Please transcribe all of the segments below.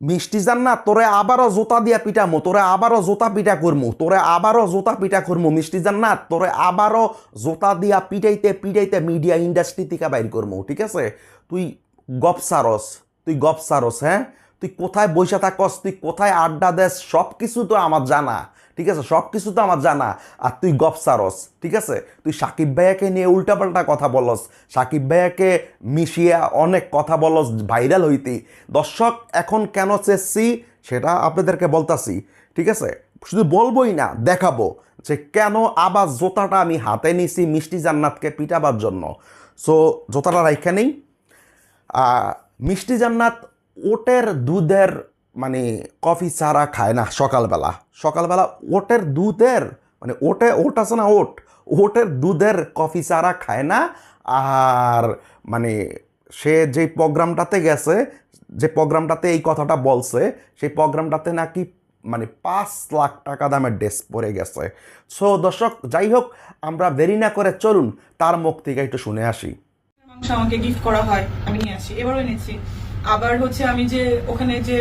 মিষ্টি জান না, তোরে আবারও জোতা দিয়া পিটামু, তোরে আবারও জোতা পিঠা করমু, তোরে আবারও জোতা পিঠা করমু, মিষ্টি জান না, তোরে আবারও জোতা দিয়া পিটাইতে পিটাইতে মিডিয়া ইন্ডাস্ট্রি থেকে বাইর করমু, ঠিক আছে? তুই গপসারস তুই গপসারস হ্যাঁ? তুই কোথায় বসে থাকস, তুই কোথায় আড্ডা দেস সব কিছু তো আমার জানা, ঠিক আছে? সব কিছু তো আমার জানা। আর তুই গপসারস ঠিক আছে? তুই সাকিব ভাইয়াকে নিয়ে উল্টাপাল্টা কথা বলস, সাকিব ভাইয়াকে মিশিয়া অনেক কথা বলস, ভাইরাল হইতি। দর্শক, এখন কেন চেয়েছি সেটা আপনাদেরকে বলতাছি, ঠিক আছে? শুধু বলবোই না, দেখাবো যে কেন আবার জোতাটা আমি হাতে নিছি মিষ্টি জান্নাতকে পিটাবার জন্য। সো জোতাটা রাইখা নেই। মিষ্টি জান্নাত ওটের দুধের মানে কফি ছাড়া খায় না সকালবেলা। সকালবেলা ওটের দুধের মানে ওটে ওট আছে না ওট, ওটের দুধের কফি ছাড়া খায় না। আর মানে সে যে প্রোগ্রামটাতে গেছে, যে প্রোগ্রামটাতে এই কথাটা বলছে, সেই প্রোগ্রামটাতে নাকি মানে পাঁচ লাখ টাকা দামের ড্রেস পরে গেছে। সো দর্শক, যাই হোক, আমরা দেরি না করে চলুন, তার মুখ থেকে একটু শুনে আসি। আমাকে গিফট করা হয়, আমি নিয়ে আসি, এবারও এনেছি। আবার হচ্ছে আমি যে ওখানে যে,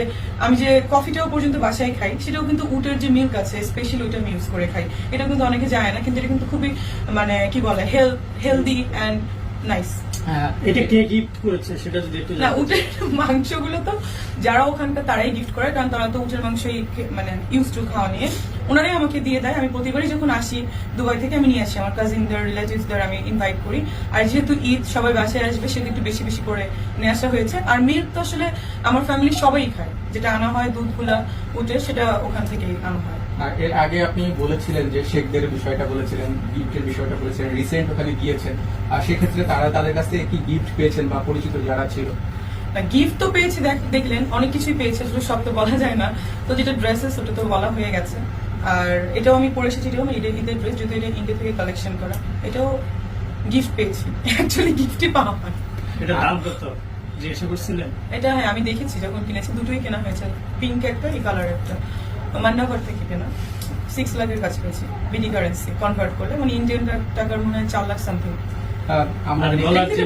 আমি যে কফিটাও পর্যন্ত বাসায় খাই, সেটাও কিন্তু উটের যে মিল্ক আছে স্পেশালি ওইটা আমি ইউজ করে খাই। এটা কিন্তু অনেকে যায় না, কিন্তু এটা কিন্তু খুবই মানে কি বলে হেলদি অ্যান্ড নাইস এটা কে গিফট করেছে সেটা যদি একটু না উটের মাংসগুলো তো যারা ওখানকার তারাই গিফট করে কারণ তারা তো উটের মাংসই মানে ইউজ টু খাওয়া নিয়ে। ওনারাই আমাকে দিয়ে দেয়। আমি প্রতিবারই যখন আসি দুবাই থেকে আমি নিয়ে আসি। আমার কাজিনদের রিলেটিভসদের আমি ইনভাইট করি। আর যেহেতু ঈদ সবাই বাসায় আসবে সেহেতু একটু বেশি বেশি করে নিয়ে আসা হয়েছে। আর মিল্ক তো আসলে আমার ফ্যামিলির সবাই খায়। যেটা আনা হয় দুধ দুধগুলা উঠে সেটা ওখান থেকেই আনা হয়। এর আগে আপনি বলেছিলেন যে শেখদের বিষয়টা বলেছিলেন গিফটের বিষয়টা বলেছিলেন রিসেন্ট ওখানে গিয়েছেন। আর সেক্ষেত্রে তারা তাদের কাছ থেকে কি গিফট পেয়েছেন বা পরিচিত যারা ছিল? গিফট তো পেয়েছি দেখ- দেখলেন অনেক কিছুই পেয়েছি আসলে সব তো বলা যায় না। তো যেটা ড্রেসেস ওটা তো বলা হয়ে গেছে। আর এটাও আমি পরে এসেছি আমার ঈদের ঈদের ড্রেস যদি এটা ইন্ডিয়া থেকে কালেকশন করা এটাও গিফট পেয়েছি। অ্যাকচুয়ালি গিফটই পাওয়া হয়। এটা দাম কত? জিজ্ঞাসা করছিলেন? এটা হ্যাঁ আমি দেখেছি যখন কিনেছি দুটোই কেনা হয়েছে। পিঙ্ক একটা এই কালার একটা। মান্নাগর থেকে কেনা সিক্স লাখের কাছে পেয়েছি বিডি কারেন্সি কনভার্ট করলে। মানে ইন্ডিয়ান টাকার মনে হয় চার লাখ সামথিং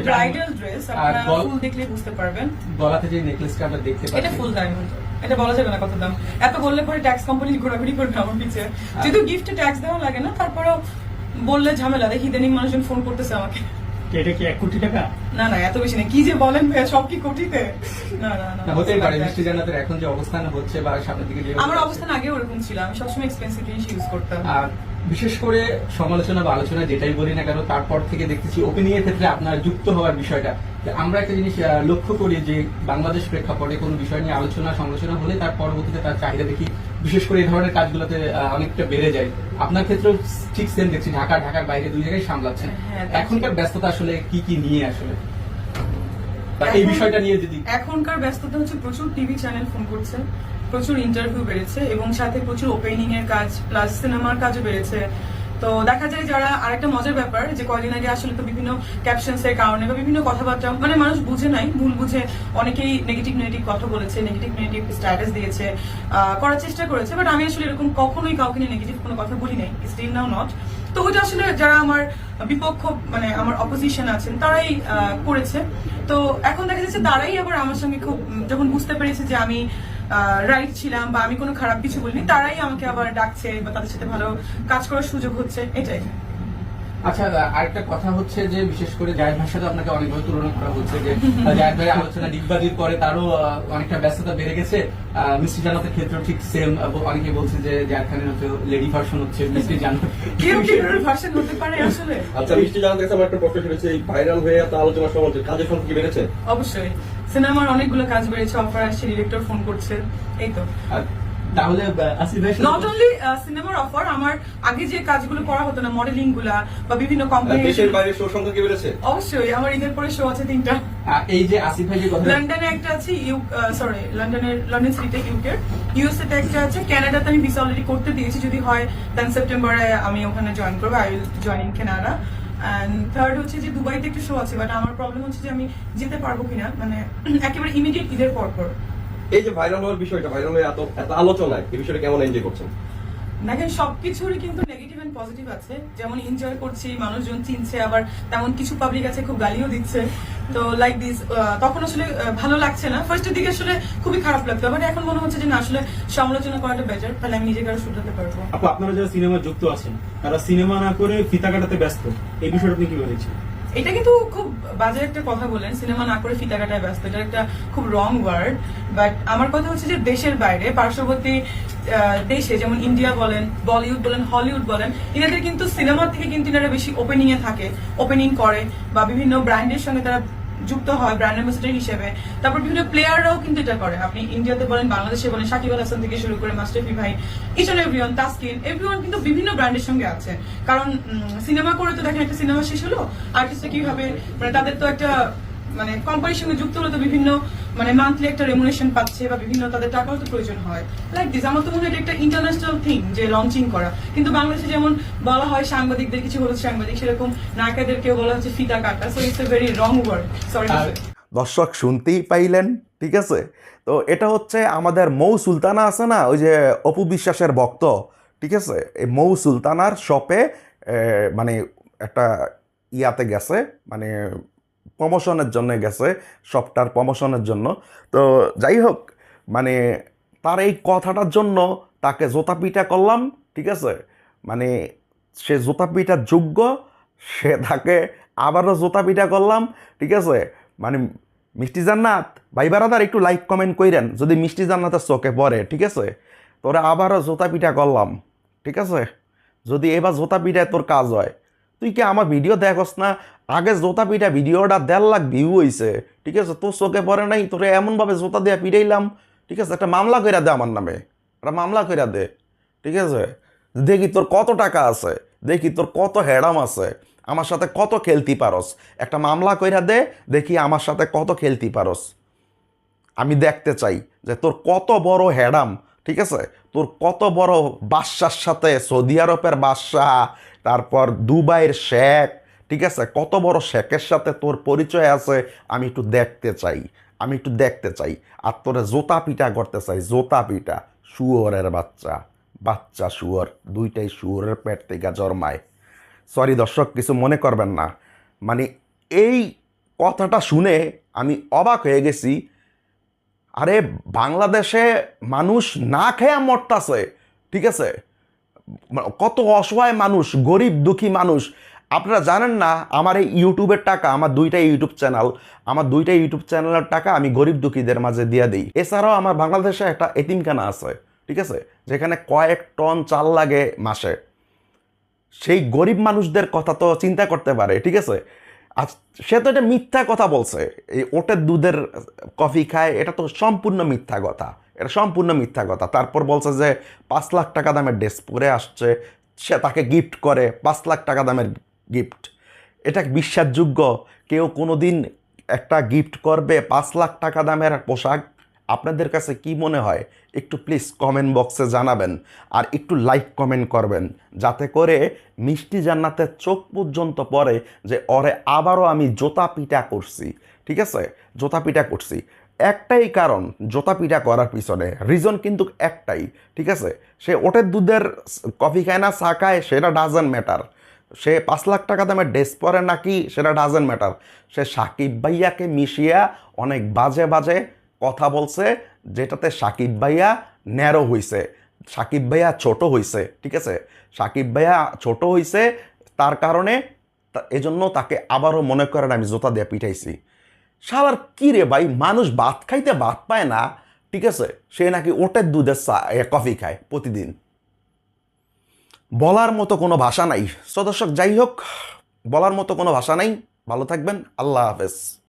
ব্রাইডাল ড্রেস আর আপনারা গল- ফুল দেখলে বুঝতে পারবেন। গলাতে যে নেকলেসটা আমরা দেখতে এটা ফুল ডায়মন্ড এটা বলা যাবে না কত দাম। এত বললে পরে ট্যাক্স কোম্পানি ঘোরাঘুরি করবে আমার পিছিয়ে যেহেতু গিফটে ট্যাক্স দেওয়া লাগে না তারপরেও বললে ঝামেলা। দেখি ইদানিং মানুষজন ফোন করতেছে আমাকে। এটা কি এক কোটি টাকা? না না এত বেশি না কি যে বলেন ভাইয়া সব কি কোটিতে? না না না হতেই পারে মিষ্টি জান্নাতের এখন যে অবস্থান হচ্ছে বা সামনের দিকে যে আমার অবস্থান আগে ওরকম ছিল। আমি সবসময় এক্সপেন্সিভ জিনিস ইউজ করতাম। আর বিশেষ করে সমালোচনা বা আলোচনা যেটাই বলি না কেন তারপর থেকে দেখতেছি ওপেনিং এর ক্ষেত্রে আপনার যুক্ত হওয়ার বিষয়টা। আমরা একটা জিনিস আহ, লক্ষ্য করি যে বাংলাদেশ প্রেক্ষাপটে কোনো বিষয় নিয়ে আলোচনা সমালোচনা হলে তার পরবর্তীতে তার চাহিদা দেখি বিশেষ করে এই ধরনের কাজগুলোতে অনেকটা বেড়ে যায়। আপনার ক্ষেত্রেও ঠিক সেম দেখছি ঢাকা ঢাকার বাইরে দুই জায়গায় সামলাচ্ছেন। হ্যাঁ, এখনকার ব্যস্ততা আসলে কি কি নিয়ে আসলে? এই বিষয়টা নিয়ে যদি এখনকার ব্যস্ততা হচ্ছে প্রচুর টিভি চ্যানেল ফোন করছে প্রচুর ইন্টারভিউ বেড়েছে এবং সাথে প্রচুর ওপেনিং এর কাজ প্লাস সিনেমার কাজও বেড়েছে। তো দেখা যায় যারা আরেকটা মজার ব্যাপার যে কয়দিন আগে আসলে তো বিভিন্ন ক্যাপশনস এর কারণে বা বিভিন্ন কথাবার্তা মানে মানুষ বুঝে নাই, ভুল বুঝে অনেকেই নেগেটিভ নেগেটিভ কথা বলেছে নেগেটিভ নেগেটিভ স্ট্যাটাস দিয়েছে করার চেষ্টা করেছে বাট আমি আসলে এরকম কখনোই কাউকে নিয়ে নেগেটিভ কোনো কথা বলি নাই স্টিল নাও নট তো ওইটা আসলে যারা আমার বিপক্ষ মানে আমার অপোজিশন আছেন, তারাই করেছে। তো এখন দেখা যাচ্ছে তারাই আবার আমার সঙ্গে খুব, যখন বুঝতে পেরেছে যে আমি রাইট ছিলাম বা আমি কোনো খারাপ কিছু বলিনি, তারাই আমাকে আবার ডাকছে বা তাদের সাথে ভালো কাজ করার সুযোগ হচ্ছে, এটাই। আচ্ছা আরেকটা কথা হচ্ছে যে বিশেষ করে জায়েদ ভাইয়ের সাথে আপনাকে অনেকভাবে তুলনা করা হচ্ছে যে আহ, ভাইয়ের আলোচনা ডিগবাজির পরে তারও অনেকটা ব্যস্ততা বেড়ে গেছে। আহ, মিষ্টি জান্নাতের ক্ষেত্রেও ঠিক সেম অনেকে বলছে যে জায়েদ খানের হচ্ছে লেডি ভার্সন হচ্ছে মিষ্টি জান্নাত। কেউ কি ভার্সন হতে পারে আসলে? আচ্ছা মিষ্টি জানাতে গেছে আমার একটা প্রশ্ন ছিল এই ভাইরাল হয়ে এত আলোচনা সমাজ কাজের সংখ্যা কি বেড়েছে? অবশ্যই। সিনেমার অনেকগুলো কাজ বেড়েছে অফার আসছে ডিরেক্টর ফোন করছে এই তো। তাহলে নট অনলি সিনেমার অফার আমার আগে যে কাজগুলো করা হতো না মডেলিংগুলা বা বিভিন্ন কোম্পানি দেশের বাইরে শো সংখ্যা কি বেড়েছে? অবশ্যই আমার ঈদের পরে শো আছে তিনটা। এই যে আসিফ ভাই যে কথা লন্ডনে একটা আছে ইউ সরি লন্ডনের লন্ডন সিটিতে ইউকে ইউএসএ তে একটা আছে কানাডাতে আমি ভিসা অলরেডি করতে দিয়েছি যদি হয় দেন সেপ্টেম্বরে আমি ওখানে জয়েন করব I will join in Canada third হচ্ছে যে দুবাইতে একটা শো আছে বাট আমার প্রবলেম হচ্ছে যে আমি যেতে পারব কিনা মানে একেবারে ইমিডিয়েট ঈদের পর পর এই যে ভাইরাল হওয়ার বিষয়টা ভাইরাল হয়ে এত এত আলোচনায় এই বিষয়টা কেমন এনজয় করছেন? দেখেন সবকিছুরই কিন্তু নেগেটিভ এন্ড পজিটিভ আছে। যেমন এনজয় করছি মানুষজন চিনছে আবার তেমন কিছু পাবলিক আছে খুব গালিও দিচ্ছে। তো লাইক দিস তখন আসলে ভালো লাগছে না। ফার্স্টের দিকে আসলে খুবই খারাপ লাগতো আবার এখন মনে হচ্ছে যে না আসলে সমালোচনা করাটা বেটার তাহলে আমি নিজেকে আরও শুধরাতে পারব। আপু আপনারা যারা সিনেমা যুক্ত আছেন তারা সিনেমা না করে ফিতা কাটাতে ব্যস্ত। এই বিষয়টা আপনি কীভাবে দেখছেন? এটা কিন্তু খুব বাজে একটা কথা বলেন, সিনেমা না করে ফিতা কাটায় ব্যস্ত এটা একটা খুব রং ওয়ার্ড বাট আমার কথা হচ্ছে যে দেশের বাইরে, পার্শ্ববর্তী দেশে, যেমন ইন্ডিয়া বলেন বলিউড বলেন হলিউড বলেন এনাদের কিন্তু সিনেমা থেকে কিন্তু এনারা বেশি ওপেনিং এ থাকে ওপেনিং করে, বা বিভিন্ন ব্র্যান্ডের সঙ্গে তারা যুক্ত হয় ব্র্যান্ড অ্যাম্বাসেডার হিসেবে। তারপর বিভিন্ন প্লেয়াররাও কিন্তু এটা করে। আপনি ইন্ডিয়াতে বলেন, বাংলাদেশে বলেন, সাকিব আল হাসান থেকে শুরু করে মাস্টারফি ভাই অ্যান্ড এভরিওয়ান তাসকিন এভরিওয়ান কিন্তু বিভিন্ন ব্র্যান্ডের সঙ্গে আছে। কারণ সিনেমা করে তো দেখেন একটা সিনেমা শেষ হলো আর্টিস্টরা কীভাবে মানে তাদের তো একটা মানে কোম্পানির সঙ্গে যুক্ত হলো তো বিভিন্ন মানে মান্থলি একটা রেমুনেশন পাচ্ছে বা বিভিন্ন তাদের টাকাও তো প্রয়োজন হয়। লাইক দিস আমার তো মনে হয় একটা ইন্টারন্যাশনাল থিং যে লঞ্চিং করা। কিন্তু বাংলাদেশে যেমন বলা হয় সাংবাদিকদের কিছু হলুদ সাংবাদিক সেরকম নায়িকাদেরকেও বলা হচ্ছে ফিতা কাটা। So it's a very wrong word sorry দর্শক শুনতেই পাইলেন ঠিক আছে? তো এটা হচ্ছে আমাদের মৌ সুলতানা আছে না? ওই যে অপু বিশ্বাসের ভক্ত ঠিক আছে? এই মৌ সুলতানার শপে মানে একটা ইয়াতে গেছে মানে প্রমোশনের জন্য গেছে শপটার প্রমোশনের জন্য। তো যাই হোক মানে তার এই কথাটার জন্য তাকে জোতা পিটা করলাম, ঠিক আছে? মানে সে জোতা পিটার যোগ্য, সে তাকে আবারও জোতা পিটা করলাম, ঠিক আছে? মানে মিষ্টি জান্নাত, ভাই বারাদার একটু লাইক কমেন্ট কইরেন, যদি মিষ্টি জান্নাতের চোখে পড়ে, ঠিক আছে? তোরা আবারও জোতা পিটা করলাম, ঠিক আছে? যদি এবার জোতা পিঠায় তোর কাজ হয় তুই কি আমার ভিডিও দেখোস না? আগে জোতা পিঠা ভিডিওটা দেড় লাখ ভিউ হইছে, ঠিক আছে? তোর চোখে পড়ে নাই, তোরে এমনভাবে জোতা দিয়ে পিটাইলাম ঠিক আছে? একটা মামলা কইরা দে আমার নামে, একটা মামলা কইরা দে, ঠিক আছে? দেখি তোর কত টাকা আছে, দেখি তোর কত হেডাম আছে, আমার সাথে কত খেলতি পারস। একটা মামলা কইরা দে, দেখি আমার সাথে কত খেলতি পারস। আমি দেখতে চাই যে তোর কত বড় হ্যাডাম ঠিক আছে? তোর কত বড় বাদশার সাথে সৌদি আরবের বাদশাহ, তারপর দুবাইয়ের শেখ, ঠিক আছে? কত বড় শেখের সাথে তোর পরিচয় আছে? আমি একটু দেখতে চাই, আমি একটু দেখতে চাই। আর তোরে জোতা পিটা করতে চাই, জোতা পিটা। শুয়োরের বাচ্চা বাচ্চা শুয়োর, দুইটাই শুয়োরের পেট থেকে জন্মায়। সরি দর্শক, কিছু মনে করবেন না। মানে এই কথাটা শুনে আমি অবাক হয়ে গেছি আরে বাংলাদেশে মানুষ না খেয়ে মরতাছে ঠিক আছে? কত অসহায় মানুষ, গরিব দুঃখী মানুষ। আপনারা জানেন না, আমার এই ইউটিউবের টাকা, আমার দুইটা ইউটিউব চ্যানেল আমার দুইটা ইউটিউব চ্যানেলের টাকা আমি গরিব দুঃখীদের মাঝে দিয়ে দিই। এছাড়াও আমার বাংলাদেশে একটা এতিমখানা আছে, ঠিক আছে? যেখানে কয়েক টন চাল লাগে মাসে। সেই গরিব মানুষদের কথা তো চিন্তা করতে পারে, ঠিক আছে? আর সে তো এটা মিথ্যা কথা বলছে। এই ওটের দুধের কফি খায়, এটা তো সম্পূর্ণ মিথ্যা কথা। এটা সম্পূর্ণ মিথ্যা কথা। তারপর বলছে যে পাঁচ লাখ টাকা দামের ড্রেস পরে আসছে, সে তাকে গিফট করে, পাঁচ লাখ টাকা দামের গিফট এটা বিশ্বাসযোগ্য? কেউ কোনো দিন একটা গিফট করবে পাঁচ লাখ টাকা দামের পোশাক আপনাদের কাছে কি মনে হয়? একটু প্লিজ কমেন্ট বক্সে জানাবেন আর একটু লাইক কমেন্ট করবেন। যাতে করে মিষ্টি জান্নাতের চোখ পর্যন্ত পড়ে যে ওরে আবারও আমি জোতা পিটা করছি। ঠিক আছে? জোতা পিটা করছি। একটাই কারণ জোতা পিটা করার পিছনে রিজন কিন্তু একটাই। ঠিক আছে? সে ওটের দুধের কফি খায় না, চা খায়, সেটা ডাজেন্ট ম্যাটার সে পাঁচ লাখ টাকা দামের ড্রেস পরে নাকি, সেটা ডাজেন্ট ম্যাটার সে সাকিব ভাইয়াকে মিশিয়া অনেক বাজে বাজে কথা বলছে, যেটাতে সাকিব ভাইয়া ন্যারো হইছে। সাকিব ভাইয়া ছোট হইছে, ঠিক আছে? সাকিব ভাইয়া ছোট হইছে, তার কারণে এজন্য তাকে আবারও মনে করেন আমি জোতা দিয়ে পিঠাইছি শালার কি রে ভাই, মানুষ ভাত খাইতে ভাত পায় না, ঠিক আছে? সে নাকি ওটের দুধের চা কফি খায় প্রতিদিন। বলার মতো কোনো ভাষা নাই। সদস্যক যাই হোক, বলার মতো কোনো ভাষা নাই। ভালো থাকবেন। আল্লাহ হাফেজ।